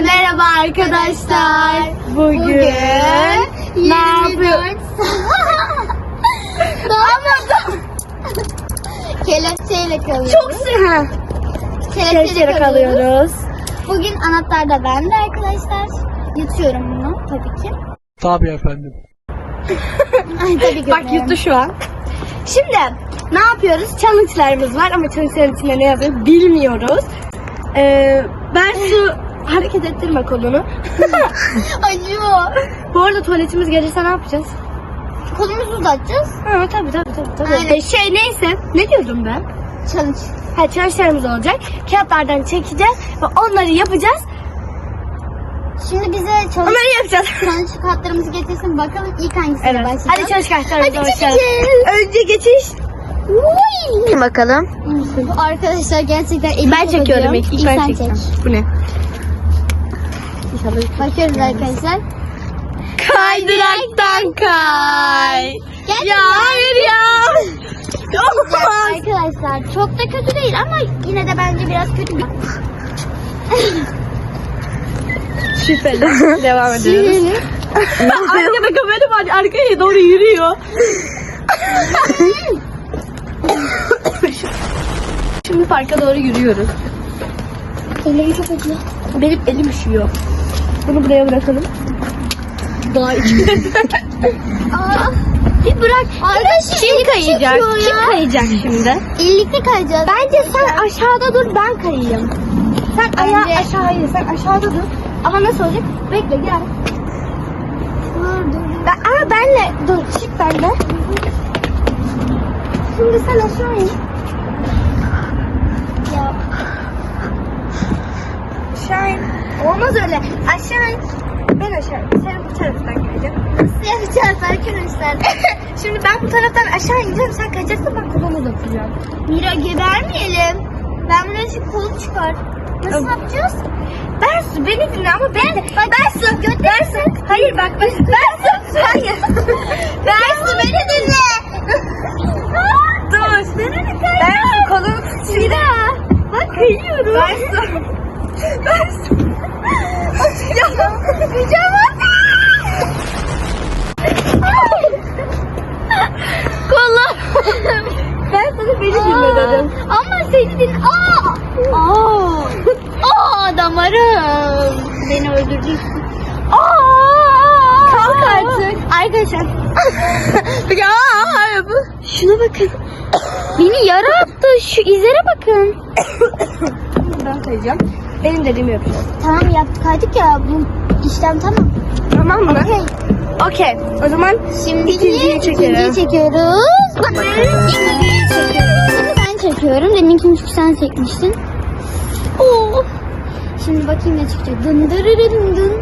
merhaba arkadaşlar. Bugün, Bugün ne yapıyoruz? Anladım. Kelepçeyle kalıyoruz. Çok sıra. Kelepçeyle kalıyoruz. Bugün anahtar da bende arkadaşlar. Yutuyorum bunu tabii ki. Tabii efendim. Ay tabii Bak yuttu şu an. Şimdi ne yapıyoruz? Challenge'larımız var ama challenge'ların içinde ne yazıyor bilmiyoruz. Ee, ben şu hareket ettirme kolunu. Acıyor. Bu arada tuvaletimiz gelirse ne yapacağız? Kolumuzu uzatacağız. Ha, tabii tabii tabii. tabii. Aynen. Ee, şey neyse ne diyordum ben? Challenge. Ha, challenge'larımız olacak. Kağıtlardan çekeceğiz ve onları yapacağız. Şimdi bize challenge, Onları yapacağız. challenge kartlarımızı getirsin bakalım ilk hangisiyle Evet. başlayacağız. Hadi çalış kartlarımıza Hadi başlayalım. Önce geçiş. Uy. Bakalım. Bu arkadaşlar gerçekten elim Ben çekiyorum ilk. İlk ben çekeceğim. çek. Bu ne? Bakıyoruz arkadaşlar. Kaydıraktan kay. Gerçekten Ya hayır ya. Arkadaşlar çok da kötü değil ama yine de bence biraz kötü. Şüpheli. Devam ediyoruz. Arkada kamera var. Arkaya doğru yürüyor. Şimdi parka doğru yürüyoruz. Elim çok acıyor. Benim elim üşüyor. Bunu buraya bırakalım. Daha içinde. Aa, Bir bırak. Arkadaşlar Kim elim kayacak? Kim ya. kayacak şimdi? Birlikte kayacağız. Bence sen aşağıda dur ben kayayım. Sen Bence- ayağı aşağıya sen aşağıda dur. Ama nasıl olacak? Bekle gel. Dur dur. Ben, ama benle dur çık benle. Şimdi sen aşağı in. Aşağı in. Olmaz öyle. Aşağı in. Ben aşağı. Sen bu taraftan geleceğim. Nasıl yapacağız arkadaşlar? Şimdi ben bu taraftan aşağı ineceğim. Sen kayacaksın ben kolumu uzatacağım. Mira gebermeyelim. Ben buraya şu kolu çıkar. Nasıl yapacağız? Ben su beni dinle ama ben ben, ben su ben su hayır bak ben ben su hayır ben su beni dinle dur ben su kolunu tutayım bak kayıyorum ben su ben su ya Kolum. ben sana beni dedim. Ama seni. Aa! Aa! Damarım. Beni öldüreceksin. Aa! Kalk artık. Arkadaşlar. ya bu. Şuna bakın. Beni yara attı. Şu izlere bakın. Kayacağım. Benim dediğimi yapacağım. Tamam yap kaydık ya. Bu işlem tamam. Tamam mı? Okey. Okey. O zaman Şimdi İkinciyi çekelim. ikinciyi çekiyoruz. İkinciyi çekiyoruz. Şimdi ben çekiyorum. Deminkini çünkü sen çekmiştin. Oo. Şimdi bakayım ne çıkacak. Dın dırırı dın dın.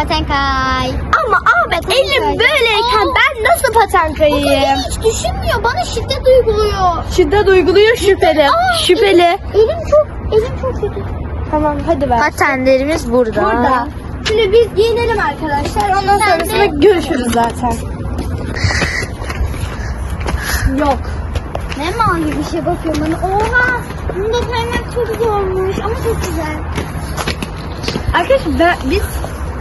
Paten kay. ama Ahmet elim kaydı. böyleyken Aa. ben nasıl paten O kayayım? beni hiç düşünmüyor. Bana şiddet uyguluyor. Şiddet uyguluyor şüpheli. Aa, şüpheli. Elim çok, elim çok kötü. Tamam hadi ver. Patenlerimiz burada. Burada. Şimdi biz giyinelim arkadaşlar. Ondan Sen sonrasında de- görüşürüz zaten. Yok. Ne mal gibi bir şey bakıyorum bana. Oha! Bunda kaymak çok zormuş ama çok güzel. Arkadaşlar ben, biz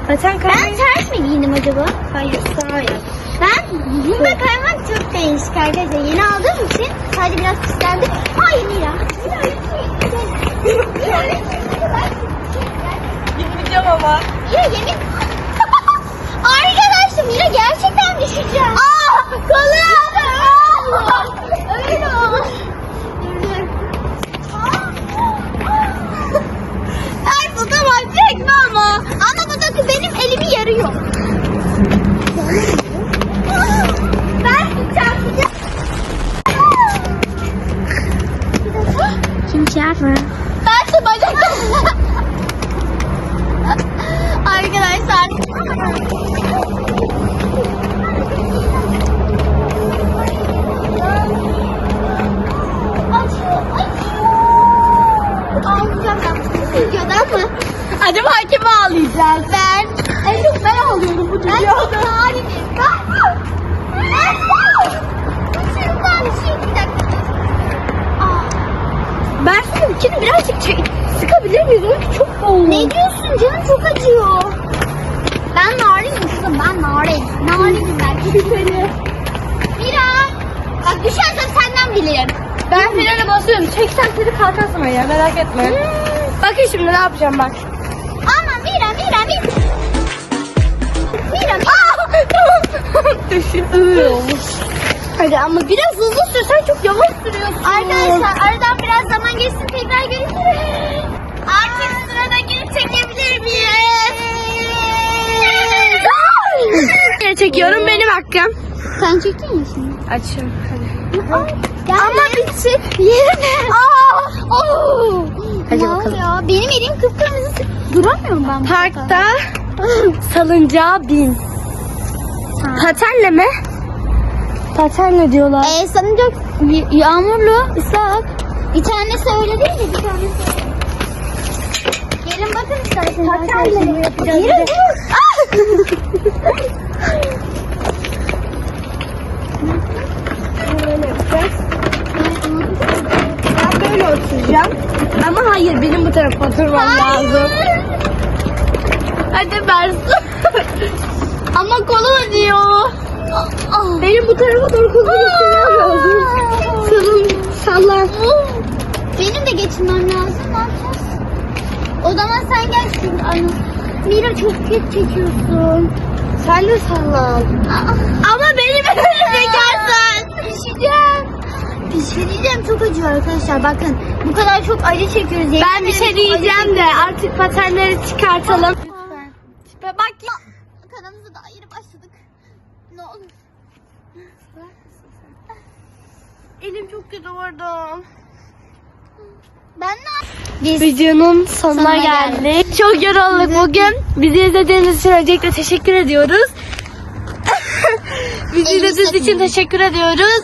paten Ben kaymayı... ters mi giyindim acaba? Hayır sağ yap. Ben bunda kaymak çok değişik arkadaşlar. Yeni aldığım için sadece biraz pislendi. Hayır Mira. Mira Mira, Mira, Gitmeyeceğim ama. Mira yemin. Videodan mı? Acaba kimi ağlayacağız? Ben. En çok ben ağlıyorum bu videoda. Ben çok halim. Ben. Senin içini birazcık çek sıkabilir miyiz? Çünkü çok boğulmuş. Ne diyorsun canım çok acıyor. Ben narinim kızım ben narin. Narinim ben. Mira. Bak düşersem senden bilirim. Ben frene basıyorum. Çeksen seni kalkarsın ya merak etme. Bakın şimdi ne yapacağım bak. Ama Mira Mira Mira. Mira Mira. Hadi ama biraz hızlı sürsen çok yavaş sürüyorsun. Arkadaşlar aradan biraz zaman geçsin tekrar görüşürüz. Artık sırada geri çekebilir miyiz? Yine çekiyorum benim hakkım. Sen çektin mi şimdi? Açıyorum hadi. Ama bitti. Yerine. Aa! Oo! Hadi ne bakalım. oluyor? Benim elim kıpkırmızı. Duramıyorum ben. Parkta salıncağa bin. Patenle mi? Patenle diyorlar. Ee, sanacak y- yağmurlu, ıslak. Bir tanesi öyle değil mi? Bir tanesi öyle. Gelin bakın isterseniz. Patenle mi yapacağız? Yürü, bir de? dur. Böyle yapacağız. Ben böyle oturacağım. Ama hayır benim bu tarafa oturmam lazım. Hadi Bersu. Ama kolum acıyor. Benim bu tarafa doğru kolumu geçirmem lazım. Salın, sallan. Benim de geçirmem lazım. Ne yapacağız? O zaman sen gel şimdi. Ay, Mira çok geç çekiyorsun. Sen de sallan. Ama benim önüme çekersen. Düşeceğim. Bir şey diyeceğim çok acıyor arkadaşlar. Bakın bu kadar çok acı çekiyoruz. Yemin Ben bir şey diyeceğim de artık patenleri çıkartalım. Lütfen. Tipe bak ya. Kanalımıza da yeni başladık. Ne olur. Elim çok kötü vurdum. Ben ne Biz Videonun sonuna, Sonuna geldik. geldik. Çok yorulduk bugün. Bizi izlediğiniz için öncelikle teşekkür ediyoruz. Bizi izlediğiniz için teşekkür ediyoruz.